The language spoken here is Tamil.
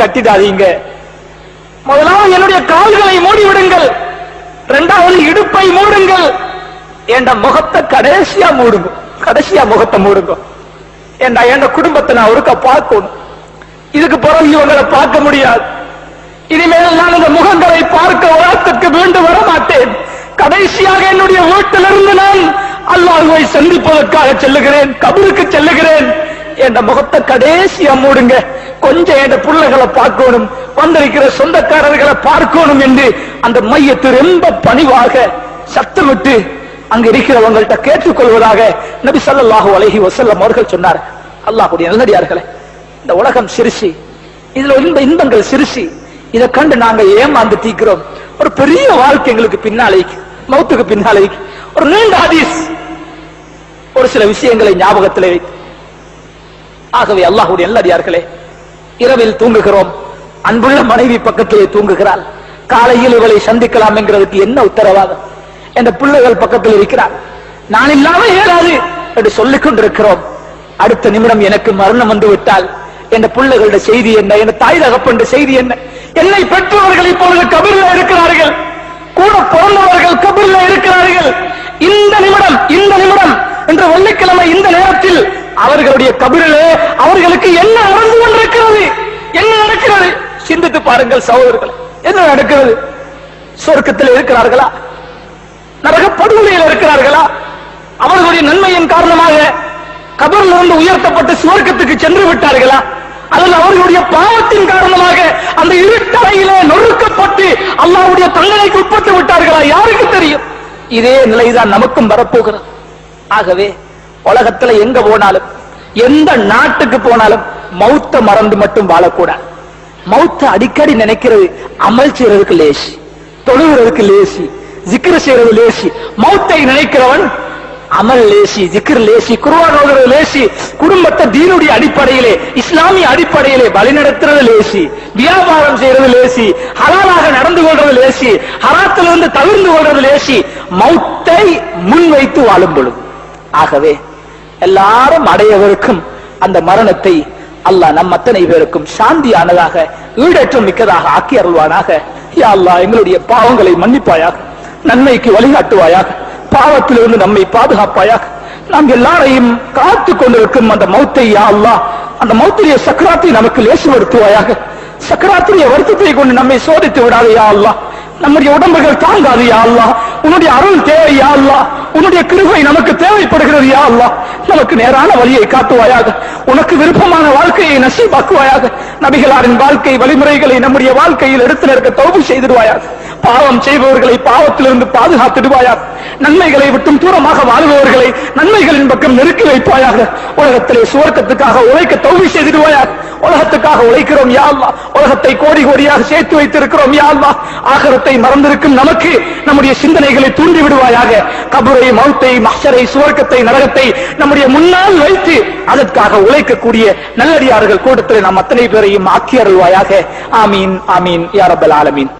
கட்டிடாதீங்க. முதலாவது என்னுடைய கால்களை மூடி விடுங்கள் இரண்டாவது இடுப்பை மூடுங்கள். என்ற முகத்தை கடைசியா மூடுங்க. கடைசியா முகத்தை மூடுங்க. ஏண்டா என் குடும்பத்தை நான் ஒருக்க பார்க்கணும். இதுக்கு பிறகு இவங்களை பார்க்க முடியாது. இனிமேல் நான் இந்த முகங்களை பார்க்க உலகத்துக்கு மீண்டு வர மாட்டேன் கடைசியாக என்னுடைய வீட்டிலிருந்து நான் அல்லாஹுவை சந்திப்பதற்காக செல்லுகிறேன் கபருக்கு செல்லுகிறேன். என் முகத்தை கடைசியா மூடுங்க. கொஞ்சம் என் பிள்ளைகளை பார்க்கணும் வந்திருக்கிற சொந்தக்காரர்களை பார்க்கணும் என்று அந்த மையத்து ரொம்ப பணிவாக சத்தமிட்டு அங்க இருக்கிறவங்கள்ட்ட கேட்டுக்கொள்வதாக நபி ஸல்லல்லாஹு அலஹி வசல்லம் அவர்கள் சொன்னார். அல்லாஹுடைய நல்லடியார்களே இந்த உலகம் சிரிசி இதுல இன்ப இன்பங்கள் சிரிசி இதை கண்டு நாங்க ஏமாந்து தீக்கிறோம். ஒரு பெரிய வாழ்க்கை எங்களுக்கு பின்னாலே மௌத்துக்கு பின்னாலே ஒரு நீண்ட ஹதீஸ். ஒரு சில விஷயங்களை ஞாபகத்திலே வைத்து. ஆகவே அல்லாஹுடைய நல்லடியார்களே இரவில் தூங்குகிறோம். அன்புள்ள மனைவி பக்கத்திலே தூங்குகிறாள். காலையில் இவளை சந்திக்கலாம் என்கிறதுக்கு என்ன உத்தரவாதம்? என்ற பிள்ளைகள் பக்கத்தில் இருக்கிறார். நான் இல்லாம ஏறாது என்று சொல்லிக் கொண்டிருக்கிறோம். அடுத்த நிமிடம் எனக்கு மரணம் வந்து விட்டால் என் பிள்ளைகளுடைய செய்தி என்ன? என் தாய் தகப்பன் செய்தி என்ன? என்னை பெற்றவர்கள் இப்பொழுது கபிரில் இருக்கிறார்கள். கூட பிறந்தவர்கள் கபிரில் இருக்கிறார்கள். இந்த நிமிடம் இந்த நிமிடம் என்று வெள்ளிக்கிழமை இந்த நேரத்தில் அவர்களுடைய கபிரிலே அவர்களுக்கு என்ன நடந்து கொண்டிருக்கிறது என்ன நடக்கிறது? சிந்தித்து பாருங்கள் சகோதரர்கள் என்ன நடக்கிறது? சொர்க்கத்தில் இருக்கிறார்களா? நரக படுகொலையில் இருக்கிறார்களா? அவர்களுடைய நன்மையின் காரணமாக கபரில் இருந்து உயர்த்தப்பட்டு சுவர்க்கத்துக்கு சென்று விட்டார்களா? அல்லது அவர்களுடைய பாவத்தின் காரணமாக அந்த இருட்டறையிலே நொறுக்கப்பட்டு அல்லாவுடைய தண்டனைக்கு உட்பட்டு விட்டார்களா? யாருக்கு தெரியும்? இதே நிலைதான் நமக்கும் வரப்போகிறது. ஆகவே உலகத்துல எங்க போனாலும் எந்த நாட்டுக்கு போனாலும் மௌத்த மறந்து மட்டும் வாழக்கூடாது. மௌத்த அடிக்கடி நினைக்கிறது அமல் செய்யறதுக்கு லேசி தொழுகிறதுக்கு லேசி ஜிக்கர் செய்யறது லேசி மௌத்தை நினைக்கிறவன் அமல் லேசி ஜிக்கர் லேசி குர்ஆன் ஓதுறது லேசி குடும்பத்தை தீனுடைய அடிப்படையிலே இஸ்லாமிய அடிப்படையிலே வழிநடத்துறது லேசி வியாபாரம் செய்யறது லேசி ஹலாலாக நடந்து கொள்றது லேசி ஹராத்திலிருந்து தவிர்ந்து கொள்றது லேசி மௌத்தை முன்வைத்து வாழும் பொழுது. ஆகவே எல்லாரும் அடையவிருக்கும் அந்த மரணத்தை அல்லாஹ் நம் அத்தனை பேருக்கும் சாந்தியானதாக ஈடற்றம் மிக்கதாக ஆக்கி அருள்வானாக. யா அல்லாஹ் எங்களுடைய பாவங்களை மன்னிப்பாயாக நன்மைக்கு வழிகாட்டுவாயாக பாவத்திலிருந்து நம்மை பாதுகாப்பாயாக நாம் எல்லாரையும் காத்து கொண்டிருக்கும் அந்த மௌத்தை யா அல்லாஹ் அந்த மௌத்திரிய சக்கராத்தை நமக்கு லேசுபடுத்துவாயாக. சக்கராத்திரிய வருத்தத்தை கொண்டு நம்மை சோதித்து விடாது யா அல்லாஹ். நம்முடைய உடம்புகள் தாங்காது யா அல்லா உன்னுடைய அருள் தேவை யா அல்லா உன்னுடைய கிருபை நமக்கு தேவைப்படுகிறது யா அல்லா நமக்கு நேரான வழியை காட்டுவாயாக. உனக்கு விருப்பமான வாழ்க்கையை நசீபாக்குவாயாக. நபிகளாரின் வாழ்க்கை வழிமுறைகளை நம்முடைய வாழ்க்கையில் எடுத்து நிற்க தொகுப்பு செய்திடுவாயாக. பாவம் செய்பவர்களை பாவத்திலிருந்து பாதுகாத்திடுவாயாக. நன்மைகளை விட்டும் தூரமாக வாழ்பவர்களை நன்மைகளின் பக்கம் நெருக்கி வைப்பாயாக. உலகத்திலே சுவர்க்கத்துக்காக உழைக்க தௌவி செய்திடுவாயாக. உலகத்துக்காக உழைக்கிறோம் யா உலகத்தை கோடி கோடியாக சேர்த்து வைத்திருக்கிறோம் யா ஆகரத்தை மறந்திருக்கும் நமக்கு நம்முடைய சிந்தனைகளை தூண்டி விடுவாயாக. கபரை மௌத்தை மஹ்ஷரை சுவர்க்கத்தை நரகத்தை நம்முடைய முன்னால் வைத்து அதற்காக உழைக்கக்கூடிய நல்லடியார்கள் கூட்டத்தில் நாம் அத்தனை பேரையும் ஆக்கி அருள்வாயாக. ஆமீன் ஆமீன் யாரபல் ஆலமீன்.